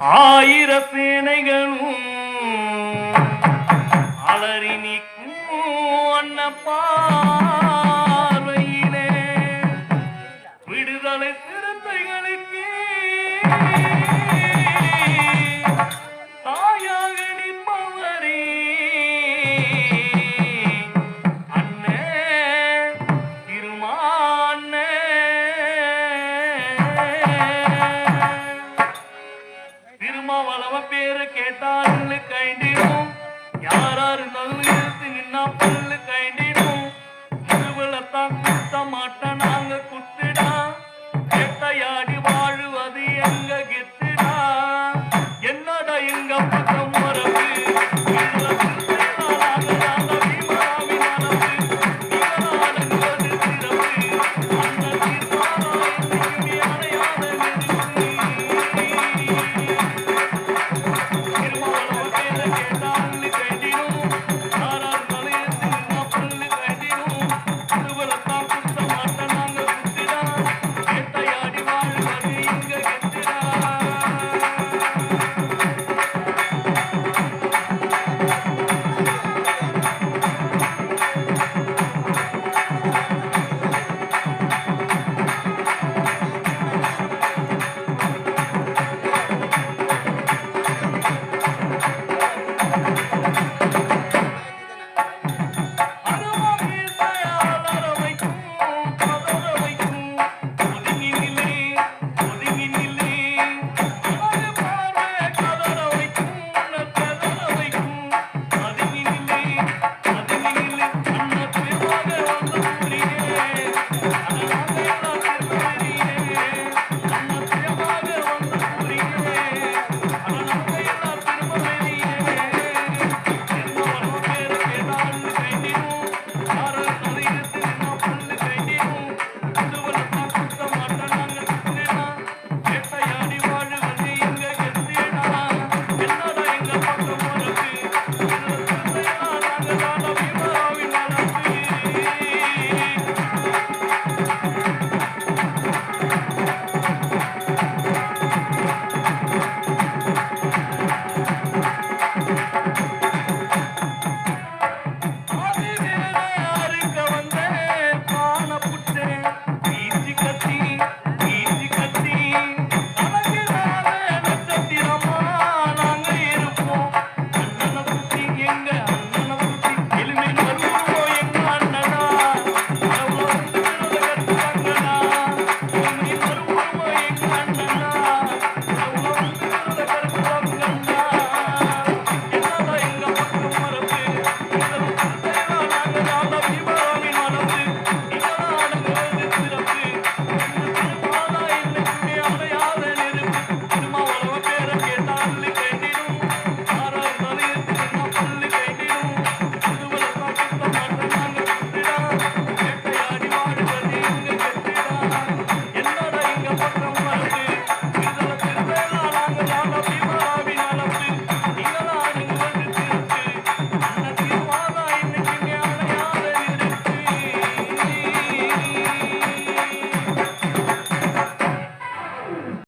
ஆயிர சேனைகளும் அலறி நிற்கும் அண்ணப்பா கல்லு இழுத்து நின்னா பல்லு குத்த மாட்டேன் நாங்க குத்துடா. எட்டையாடி வாழுவது எங்க கித்துடா? என்னோட எங்க பக்கம் வரவு?